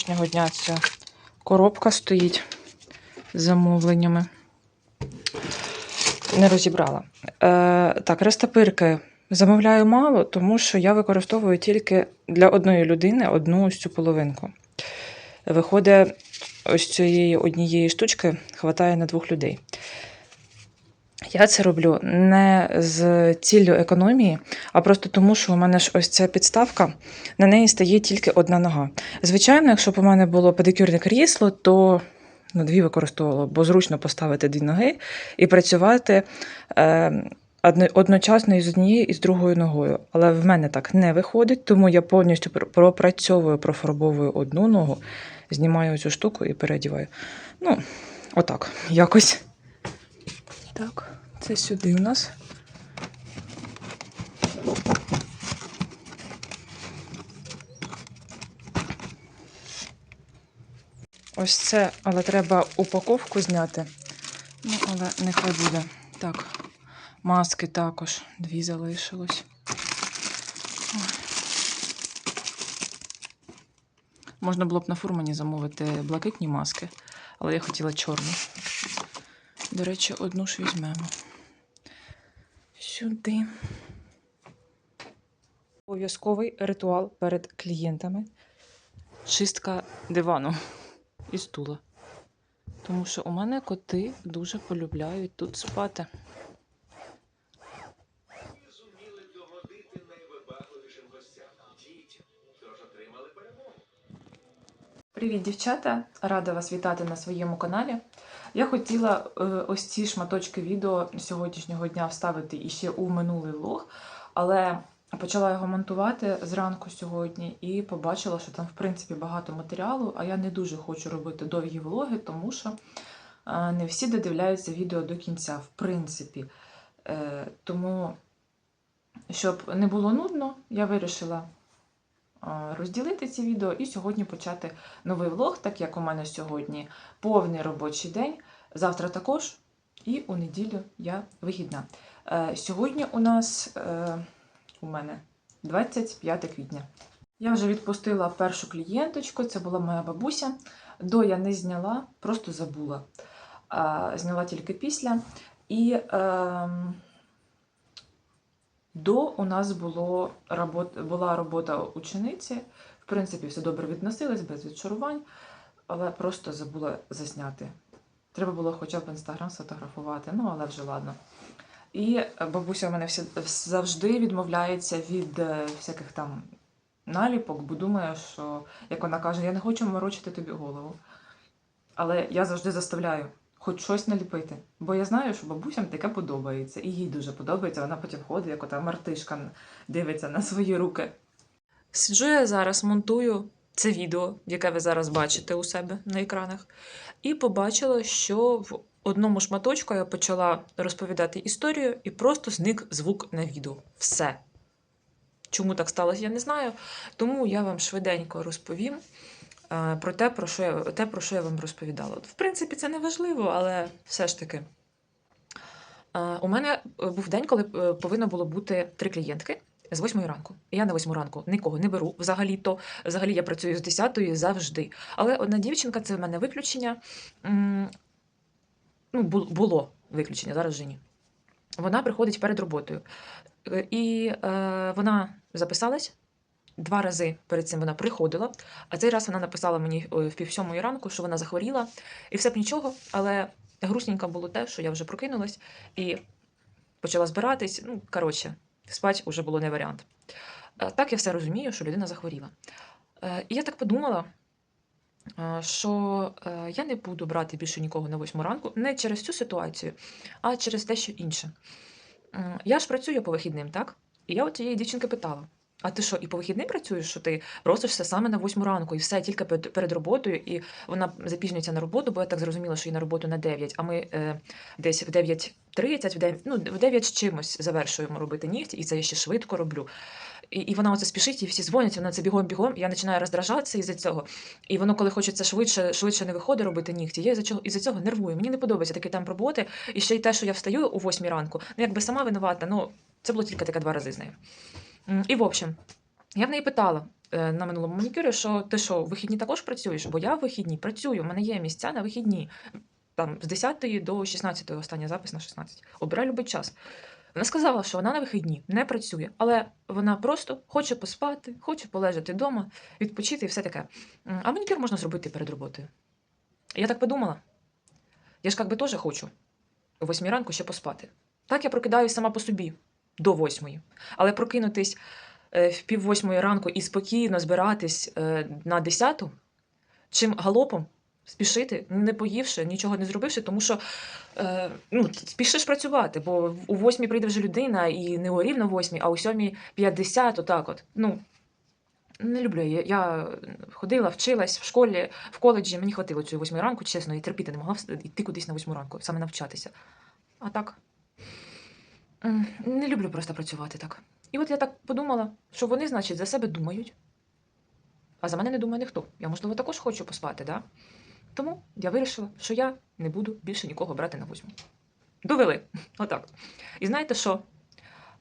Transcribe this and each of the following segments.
вчорашнього дня ця коробка стоїть з замовленнями. Не розібрала. Е, так, рестапирки замовляю мало, тому що я використовую тільки для одної людини одну ось цю половинку. Виходить, ось цієї однієї штучки хватає на двох людей. Я це роблю не з ціллю економії, а просто тому, що у мене ж ось ця підставка, на неї стає тільки одна нога. Звичайно, якщо б у мене було педикюрне крісло, то ну, дві використовувала, бо зручно поставити дві ноги і працювати е, одночасно із однією і з другою ногою. Але в мене так не виходить, тому я повністю пропрацьовую, профарбовую одну ногу, знімаю цю штуку і переодіваю. Ну, отак, якось. Так, це сюди у нас. Ось це, але треба упаковку зняти. Ну, але нехай буде. Так, маски також дві залишилось. Можна було б на фурмані замовити блакитні маски, але я хотіла чорні. До речі, одну ж візьмемо. Сюди. Обов'язковий ритуал перед клієнтами. Чистка дивану і стула. Тому що у мене коти дуже полюбляють тут спати. Привіт, дівчата! Рада вас вітати на своєму каналі. Я хотіла е, ось ці шматочки відео сьогоднішнього дня вставити іще у минулий влог, але почала його монтувати зранку сьогодні і побачила, що там, в принципі, багато матеріалу, а я не дуже хочу робити довгі влоги, тому що е, не всі додивляються відео до кінця, в принципі. Е, Тому, щоб не було нудно, я вирішила розділити ці відео і сьогодні почати новий влог, так як у мене сьогодні повний робочий день. Завтра також, і у неділю я вихідна. Е, Сьогодні у нас е, у мене 25 квітня. Я вже відпустила першу клієнточку, це була моя бабуся. До я не зняла, просто забула. Зняла тільки після. І ем, до у нас було була робота учениці. В принципі, все добре відносилось, без відчарувань, але просто забула засняти. Треба було хоча б інстаграм сфотографувати, ну але вже ладно. І е, бабуся у мене завжди відмовляється від е, всяких там наліпок, бо думає, що, як вона каже, я не хочу морочити тобі голову. Але я завжди заставляю хоч щось наліпити. Бо я знаю, що бабусям таке подобається, і їй дуже подобається. Вона потім ходить, як ота мартишка дивиться на свої руки. Сиджу я зараз, монтую це відео, яке ви зараз бачите у себе на екранах, і побачила, що в одному шматочку я почала розповідати історію, і просто зник звук на відео. Все. Чому так сталося, я не знаю. Тому я вам швиденько розповім про те, про що я, те, про що я вам розповідала. В принципі, це не важливо, але все ж таки. Е, У мене був день, коли е, повинно було бути три клієнтки з 8 ранку. Я на 8 ранку нікого не беру взагалі-то. Взагалі я працюю з 10 завжди. Але одна дівчинка це в мене виключення. Ну, було виключення, зараз вже ні. Вона приходить перед роботою. Е, І е, вона записалась. Два рази перед цим вона приходила, а цей раз вона написала мені е, в пів сьомої ранку, що вона захворіла, і все б нічого, але грустненько було те, що я вже прокинулась і почала збиратись. Ну, коротше, спать уже було не варіант. Е, Так я все розумію, що людина захворіла. Е, І я так подумала, що я не буду брати більше нікого на восьму ранку, не через цю ситуацію, а через те, що інше. Я ж працюю по вихідним, так? І я от цієї дівчинки питала: а ти що, і по вихідним працюєш, що ти просишся саме на восьму ранку, і все тільки перед роботою, і вона запізнюється на роботу, бо я так зрозуміла, що їй на роботу на 9, а ми е, десь в 9.30, в 9, ну, в 9 з чимось завершуємо робити нігті, і це я ще швидко роблю. І, і вона оце спішить, і всі дзвонять, вона це бігом-бігом, я починаю роздражатися із-за цього. І воно, коли хочеться швидше, швидше не виходить робити нігті, я із-за цього, із-за цього нервую. Мені не подобається такий темп роботи. І ще й те, що я встаю о 8 ранку, ну якби сама винувата, ну це було тільки таке два рази з нею. І в общем, я в неї питала: е, на минулому манікюрі, що ти що, в вихідні також працюєш? Бо я в вихідні працюю, у мене є місця на вихідні. Там з 10 до 16, останній запис на 16. Обирай любий час. Вона сказала, що вона на вихідні не працює, але вона просто хоче поспати, хоче полежати вдома, відпочити і все таке. А манікюр можна зробити перед роботою. Я так подумала. Я ж як би теж хочу о восьмій ранку ще поспати. Так я прокидаюсь сама по собі до восьмої. Але прокинутись е, в пів восьмої ранку і спокійно збиратись е, на десяту, чим галопом спішити, не поївши, нічого не зробивши, тому що е, ну, спішиш працювати, бо у восьмій прийде вже людина і не о рівно восьмій, а у сьомій п'ятдесят, отак от. Ну, не люблю. Я, я ходила, вчилась в школі, в коледжі, мені хватило цієї восьмої ранку, чесно, і терпіти не могла йти кудись на восьму ранку, саме навчатися. А так. Не люблю просто працювати так. І от я так подумала, що вони, значить, за себе думають. А за мене не думає ніхто. Я, можливо, також хочу поспати, да? Тому я вирішила, що я не буду більше нікого брати на восьму. Довели. Отак. І знаєте що?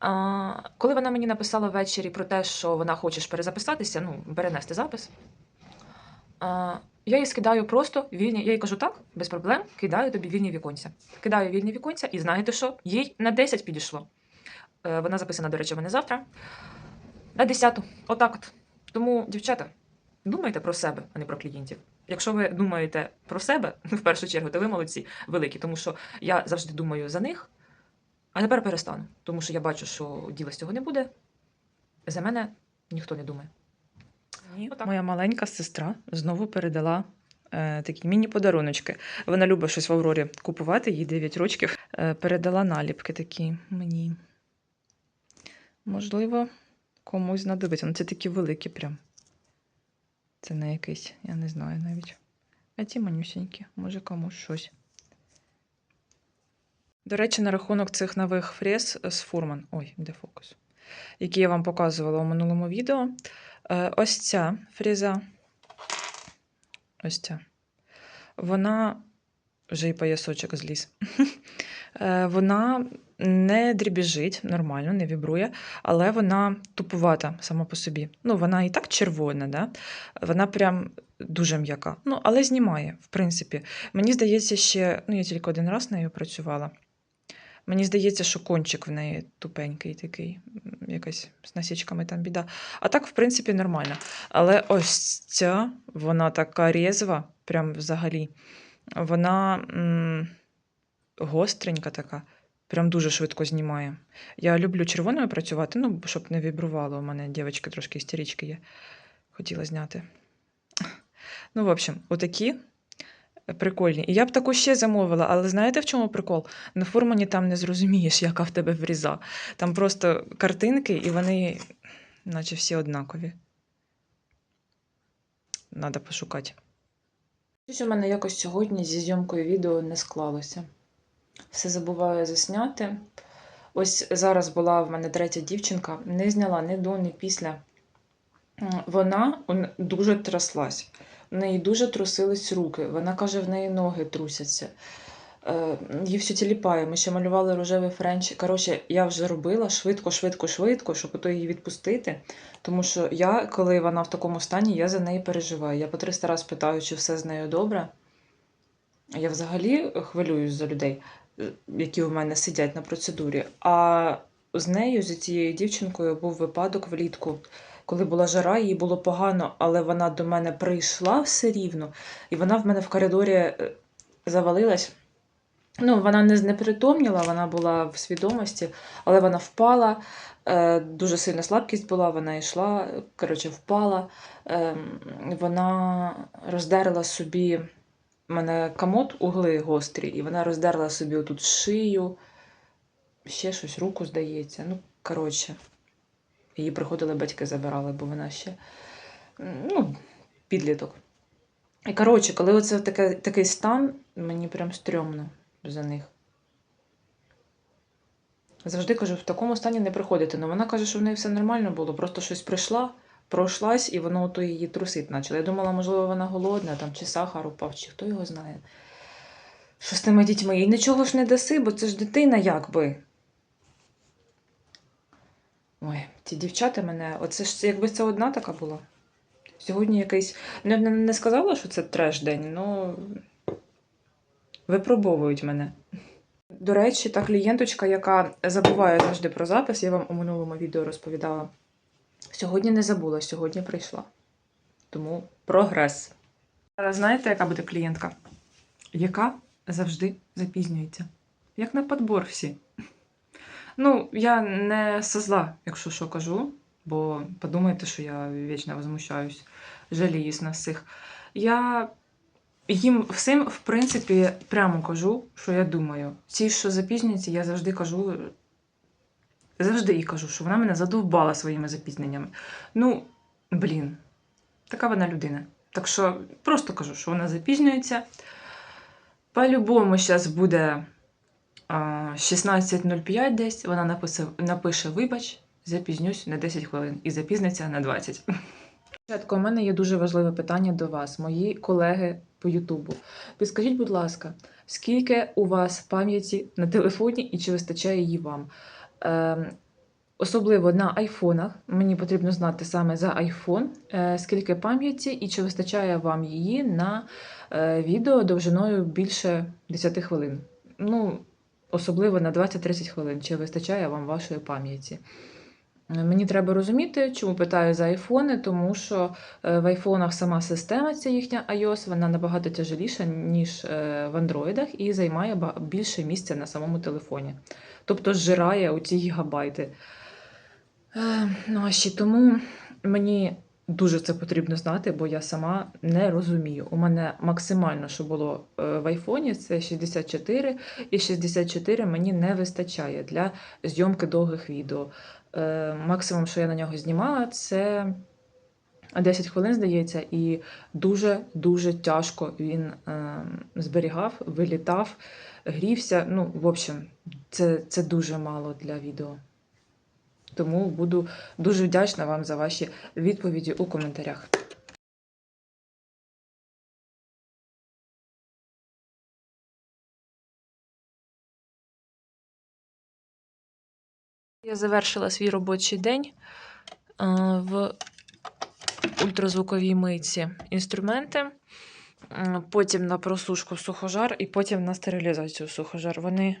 А, коли вона мені написала ввечері про те, що вона хоче перезаписатися, ну, перенести запис, а, я їй скидаю просто вільні. Я їй кажу, так, без проблем, кидаю тобі вільні віконця. Кидаю вільні віконця, і знаєте що? Їй на 10 підійшло. Е, Вона записана, до речі, в мене завтра. На 10. Отак от. Тому, дівчата, думайте про себе, а не про клієнтів. Якщо ви думаєте про себе, в першу чергу, то ви молодці великі, тому що я завжди думаю за них, а тепер перестану, тому що я бачу, що діла з цього не буде. За мене ніхто не думає. Отак. Моя маленька сестра знову передала е, такі міні-подаруночки. Вона любить щось в Аврорі купувати, їй 9 років. Е, передала наліпки такі мені. Можливо, комусь знадобиться. Ну, це такі великі прям. Це не якийсь, я не знаю навіть. А ті манюсінькі, може комусь щось. До речі, на рахунок цих нових фрез з Фурман. Ой, де фокус? Які я вам показувала у минулому відео. Е, Ось ця фреза. Ось ця. Вона вже і поясочок зліз. Е, Вона не дрібіжить, нормально, не вібрує, але вона тупувата сама по собі. Ну, вона і так червона, да? вона прям дуже м'яка. Ну, але знімає, в принципі. Мені здається, ще, ну, я тільки один раз нею працювала. Мені здається, що кончик в неї тупенький такий, якась з насічками там біда. А так, в принципі, нормально. Але ось ця, вона така різва, прям взагалі. Вона м, гостренька така, прям дуже швидко знімає. Я люблю червоною працювати, ну, щоб не вібрувало. У мене дівчатки трошки істерички є. Хотіла зняти. Ну, в общем, отакі прикольні. І я б таку ще замовила, але знаєте, в чому прикол? На фурмані там не зрозумієш, яка в тебе вріза. Там просто картинки, і вони, наче всі однакові. Надо пошукати. Щось у мене якось сьогодні зі зйомкою відео не склалося. Все забуваю засняти. Ось зараз була в мене третя дівчинка, не зняла ні до, ні після. Вона дуже тряслась. В неї дуже трусились руки. Вона каже, в неї ноги трусяться. Е, Її все тіліпає. Ми ще малювали рожевий френч. Коротше, я вже робила швидко, швидко, швидко, щоб ото її відпустити. Тому що я, коли вона в такому стані, я за неї переживаю. Я по 300 раз питаю, чи все з нею добре. Я взагалі хвилююсь за людей, е, які у мене сидять на процедурі. А з нею, з цією дівчинкою, був випадок влітку, коли була жара, їй було погано, але вона до мене прийшла все рівно, і вона в мене в коридорі е, завалилась. Ну, вона не знепритомніла, вона була в свідомості, але вона впала. Е, дуже сильна слабкість була, вона йшла, коротше, впала. Е, вона роздерла собі у мене камот, угли гострі, і вона роздерла собі отут шию, ще щось, руку, здається. Ну, коротше, її приходили батьки забирали, бо вона ще ну, підліток. І коротше, коли оце таке, такий стан, мені прям стрьомно за них. Завжди кажу, в такому стані не приходити. Ну вона каже, що в неї все нормально було, просто щось прийшла, пройшлась, і воно ото її трусить почало. Я думала, можливо, вона голодна, там, чи сахар упав, чи хто його знає. Що з тими дітьми? І нічого ж не даси, бо це ж дитина якби. Ой, Ті дівчата мене, оце ж якби це одна така була. Сьогодні якийсь. Не, не, не сказала, що це треш день, але випробовують мене. До речі, та клієнточка, яка забуває завжди про запис, я вам у минулому відео розповідала. Сьогодні не забула, сьогодні прийшла. Тому прогрес. Знаєте, яка буде клієнтка? Яка завжди запізнюється. Як на подбор всі. Ну, я не со зла, якщо що кажу, бо подумайте, що я вічно возмущаюсь, жаліюсь на всіх. Я їм всім, в принципі, прямо кажу, що я думаю. Ті, що запізнюються, я завжди кажу. Завжди їй кажу, що вона мене задовбала своїми запізненнями. Ну, блін, така вона людина. Так що просто кажу, що вона запізнюється. По-любому зараз буде 16.05 десь. Вона напише, напише вибач, запізнюсь на 10 хвилин і запізниться на 20. Спочатку, у мене є дуже важливе питання до вас, мої колеги по Ютубу. Підскажіть, будь ласка, скільки у вас пам'яті на телефоні і чи вистачає її вам? Ем, Особливо на айфонах. Мені потрібно знати саме за айфон, е, скільки пам'яті і чи вистачає вам її на е, відео довжиною більше 10 хвилин. Ну, особливо на 20-30 хвилин, чи вистачає вам вашої пам'яті. Е, Мені треба розуміти, чому питаю за айфони, тому що е, в айфонах сама система, ця їхня iOS, вона набагато тяжеліша, ніж е, в андроїдах, і займає більше місця на самому телефоні. Тобто зжирає оці гігабайти. Е, Ну, а ще тому мені дуже це потрібно знати, бо я сама не розумію. У мене максимально, що було е, в айфоні, це 64, і 64 мені не вистачає для зйомки довгих відео. Е, Максимум, що я на нього знімала, це 10 хвилин, здається, і дуже-дуже тяжко він е, зберігав, вилітав, грівся. Ну, в общем, це, це дуже мало для відео. Тому буду дуже вдячна вам за ваші відповіді у коментарях. Я завершила свій робочий день е, в ультразвуковій мийці інструменти, е, потім на просушку сухожар і потім на стерилізацію сухожар. Вони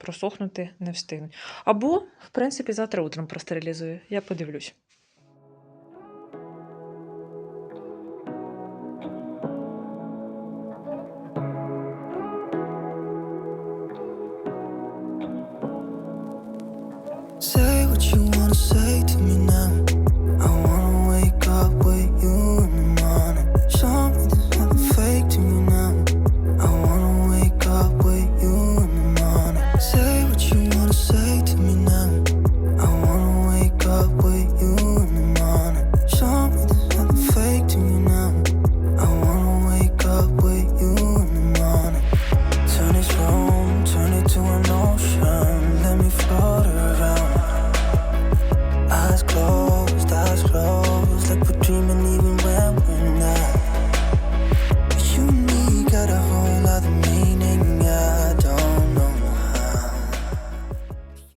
просохнути не встигнуть. Або, в принципі, завтра утром простерилізую. Я подивлюсь. Say what you wanna say to me now.